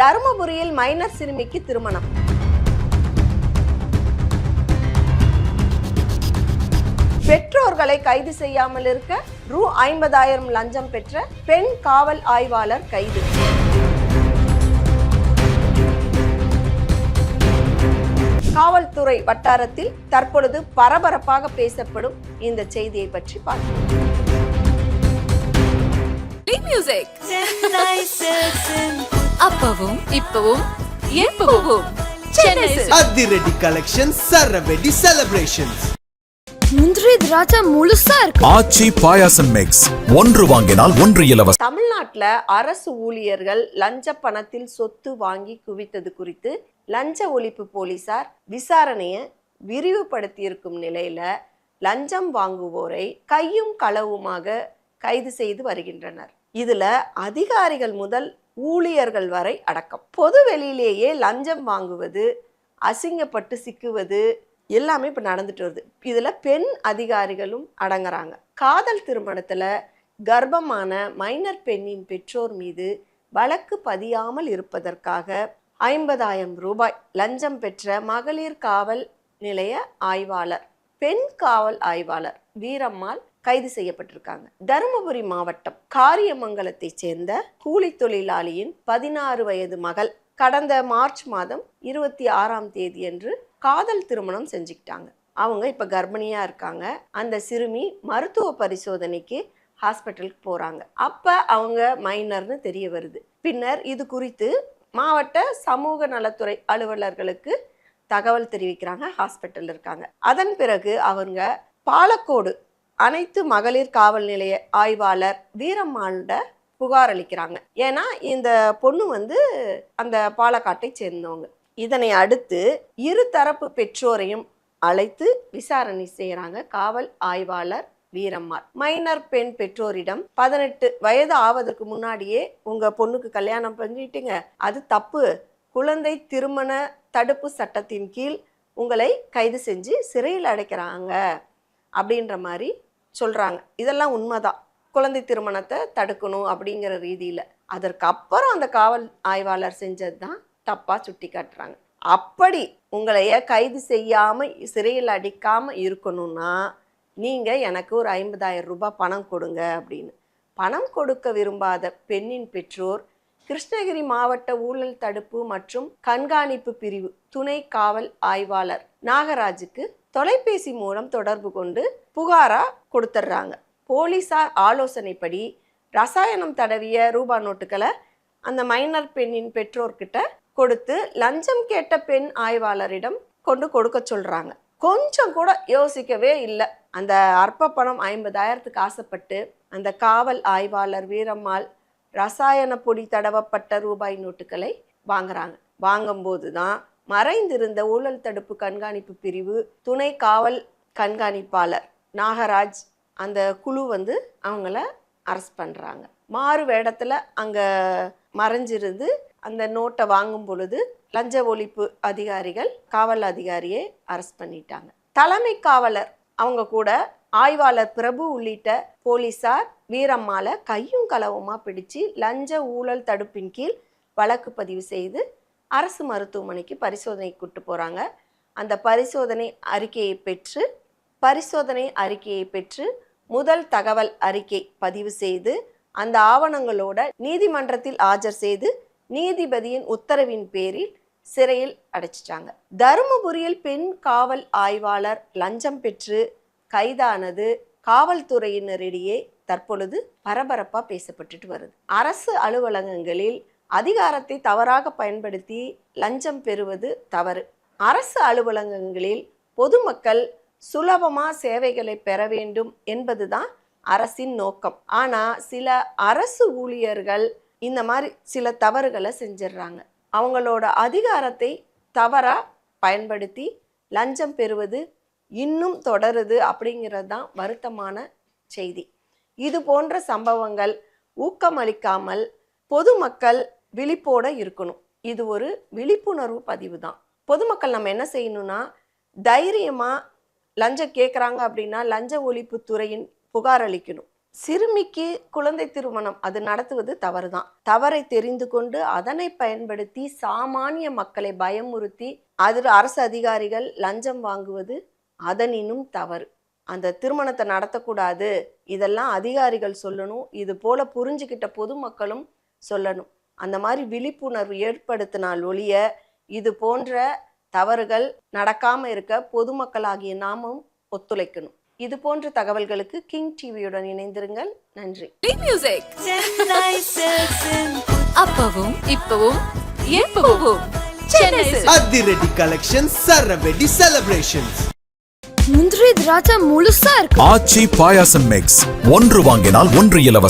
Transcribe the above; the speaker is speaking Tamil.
தருமபுரியில் மைனர் சிறுமிக்கு திருமணம். பெற்றோர்களை கைது செய்யாமல் இருக்க ரூ ஐம்பதாயிரம் லஞ்சம் பெற்ற பெண் காவல் ஆய்வாளர் கைது. காவல்துறை வட்டாரத்தில் தற்பொழுது பரபரப்பாக பேசப்படும் இந்த செய்தியை பற்றி பார்ப்போம். மியூசிக் அப்பவும் இப்பவும் எப்பவும். அதிரடி கலெக்ஷன் சரவெடி செலிப்ரேஷன்ஸ் முந்திரி திராட்சை முழுசா இருக்கு. ஆச்சி பாயாசம் மிக்ஸ் ஒன்று வாங்கினால் ஒன்று இலவசம். தமிழ்நாட்டில் அரசு ஊழியர்கள் லஞ்ச பணத்தில் சொத்து வாங்கி குவித்தது குறித்து லஞ்ச ஒழிப்பு போலீசார் விசாரணையை விரிவுபடுத்தியிருக்கும் நிலையில லஞ்சம் வாங்குவோரை கையும் களவுமாக கைது செய்து வருகின்றனர். இதில் அதிகாரிகள் முதல் ஊழியர்கள் வரை அடக்கம். பொது வெளியிலேயே லஞ்சம் வாங்குவது அசிங்கப்பட்டு சிக்குவது எல்லாமே இப்போ நடந்துட்டு வருது. இதில் பெண் அதிகாரிகளும் அடங்குறாங்க. காதல் திருமணத்தில் கர்ப்பமான மைனர் பெண்ணின் பெற்றோர் மீது வழக்கு பதியாமல் இருப்பதற்காக ஐம்பதாயிரம் ரூபாய் லஞ்சம் பெற்ற மகளிர் காவல் நிலைய ஆய்வாளர். பெண் காவல் ஆய்வாளர் வீரம்மாள் கைது செய்யப்பட்டிருக்காங்க. தருமபுரி மாவட்டம் காரியமங்கலத்தைச் சேர்ந்த கூலி தொழிலாளியின் பதினாறு வயது மகள் கடந்த மார்ச் மாதம் இருபத்தி ஆறாம் தேதியன்று காதல் திருமணம் செஞ்சுக்கிட்டாங்க. அவங்க இப்போ கர்ப்பிணியாக இருக்காங்க. அந்த சிறுமி மருத்துவ பரிசோதனைக்கு ஹாஸ்பிட்டலுக்கு போகிறாங்க அப்போ அவங்க மைனர்னு தெரிய வருது. பின்னர் இது குறித்து மாவட்ட சமூக நலத்துறை அலுவலர்களுக்கு தகவல் தெரிவிக்கிறாங்க. ஹாஸ்பிட்டல் இருக்காங்க. அதன் பிறகு அவங்க பாலக்கோடு அனைத்து மகளிர் காவல் நிலைய ஆய்வாளர் வீரம்மாண்ட புகார் அளிக்கிறாங்க. ஏன்னா இந்த பொண்ணு வந்து அந்த பாலக்காட்டை சேர்ந்தவங்க. இதனை அடுத்து இரு தரப்பு பெற்றோரையும் அழைத்து விசாரணை செய்கிறாங்க காவல் ஆய்வாளர் வீரம்மாள். மைனர் பெண் பெற்றோரிடம் பதினெட்டு வயது ஆவதற்கு முன்னாடியே உங்க பொண்ணுக்கு கல்யாணம் பண்ணிட்டீங்க. அது தப்பு. குழந்தை திருமண தடுப்பு சட்டத்தின் கீழ் உங்களை கைது செஞ்சு சிறையில் அடைக்கிறாங்க. அப்படின்ற மாதிரி சொல்கிறாங்க இதெல்லாம் உண்மைதான். குழந்தை திருமணத்தை தடுக்கணும் அப்படிங்கிற ரீதியில். அதற்கு அப்புறம் அந்த காவல் ஆய்வாளர் செஞ்சது தான் தப்பாக சுட்டி காட்டுறாங்க. அப்படி உங்களைய கைது செய்யாமல் சிறையில் அடிக்காமல் இருக்கணும்னா நீங்கள் எனக்கு ஒரு ஐம்பதாயிரம் ரூபாய் பணம் கொடுங்க அப்படின்னு. பணம் கொடுக்க விரும்பாத பெண்ணின் பெற்றோர் கிருஷ்ணகிரி மாவட்ட ஊழல் தடுப்பு மற்றும் கண்காணிப்பு பிரிவு துணை காவல் ஆய்வாளர் நாகராஜுக்கு தொலைபேசி மூலம் தொடர்பு கொண்டு புகாராக கொடுத்துட்றாங்க போலீசார் ஆலோசனைப்படி ரசாயனம் தடவிய ரூபா நோட்டுகளை அந்த மைனர் பெண்ணின் பெற்றோர்கிட்ட கொடுத்து லஞ்சம் கேட்ட பெண் ஆய்வாளரிடம் கொண்டு கொடுக்க சொல்கிறாங்க கொஞ்சம் கூட யோசிக்கவே இல்லை. அந்த அற்ப பணம் ஐம்பதாயிரத்துக்கு ஆசைப்பட்டு அந்த காவல் ஆய்வாளர் வீரம்மாள் ரசாயன பொடி தடவப்பட்ட ரூபாய் நோட்டுகளை வாங்குறாங்க. வாங்கும்போது தான் மறைந்திருந்த ஊழல் தடுப்பு கண்காணிப்பு பிரிவு துணை காவல் கண்காணிப்பாளர் நாகராஜ் அந்த குழு வந்து அவங்கள அரெஸ்ட் பண்ணுறாங்க மாறு வேடத்தில் அங்கே மறைஞ்சிருந்து அந்த நோட்டை வாங்கும் பொழுது லஞ்ச ஒழிப்பு அதிகாரிகள் காவல் அதிகாரியை அரெஸ்ட் பண்ணிட்டாங்க. தலைமை காவலர் அவங்க கூட ஆய்வாளர் பிரபு உள்ளிட்ட போலீசார் வீரம்மாளை கையும் களவுமா பிடிச்சு லஞ்ச ஊழல் தடுப்பின் கீழ் வழக்கு பதிவு செய்து அரசு மருத்துவமனைக்கு பரிசோதனை கூட்டு போகிறாங்க அந்த பரிசோதனை அறிக்கையை பெற்று பரிசோதனை அறிக்கையை பெற்று முதல் தகவல் அறிக்கை பதிவு செய்து அந்த ஆவணங்களோட நீதிமன்றத்தில் ஆஜர் செய்து நீதிபதியின் உத்தரவின் பேரில் சிறையில் அடைச்சிட்டாங்க. தருமபுரியில் பெண் காவல் ஆய்வாளர் லஞ்சம் பெற்று கைதானது காவல்துறையினரிடையே தற்பொழுது பரபரப்பாக பேசப்பட்டுட்டு வருது. அரசு அலுவலகங்களில் அதிகாரத்தை தவறாக பயன்படுத்தி லஞ்சம் பெறுவது தவறு. அரசு அலுவலகங்களில் பொதுமக்கள் சுலபமாக சேவைகளை பெற வேண்டும் என்பதுதான் அரசின் நோக்கம். ஆனால் சில அரசு ஊழியர்கள் இந்த மாதிரி சில தவறுகளை செஞ்சிடுறாங்க அவங்களோட அதிகாரத்தை தவறாக பயன்படுத்தி லஞ்சம் பெறுவது இன்னும் தொடருது அப்படிங்கிறது தான் வருத்தமான செய்தி. இது போன்ற சம்பவங்கள் ஊக்கமளிக்காமல் பொதுமக்கள் விழிப்போட இருக்கணும். இது ஒரு விழிப்புணர்வு பதிவு தான். பொதுமக்கள் நம்ம என்ன செய்யணும்னா தைரியமாக லஞ்சம் கேட்குறாங்க அப்படின்னா லஞ்ச ஒழிப்பு துறையின் புகார் அளிக்கணும். சிறுமிக்கு குழந்தை திருமணம் அது நடத்துவது தவறு தான். தவறை தெரிந்து கொண்டு அதனை பயன்படுத்தி சாமானிய மக்களை பயமுறுத்தி அதில் அரசு அதிகாரிகள் லஞ்சம் வாங்குவது அதனினும் தவறு. அந்த திருமணத்தை நடத்தக்கூடாது. இதெல்லாம் அதிகாரிகள் சொல்லணும். இது போல புரிஞ்சுக்கிட்ட பொதுமக்களும் சொல்லணும். அந்த மாதிரி விழிப்புணர்வு ஏற்படுத்தினால் ஒழிய இது போன்ற தவறுகள் நடக்காம இருக்க பொதுமக்களாகிய நாமும் ஒத்துழைக்கணும். இது போன்ற தகவல்களுக்கு கிங் டிவியுடன் இணைந்திருங்கள். நன்றி. மியூசிக் அப்பவும் இப்பவும் எப்பவும். அதிரடி கலெக்ஷன்ஸ் சரவெடி செலிப்ரேஷன்ஸ் முந்திரி திராட்சை முழுசா இருக்கு. ஆச்சி பாயாசம் மிக்ஸ் ஒன்று வாங்கினால் ஒன்று இலவசம்.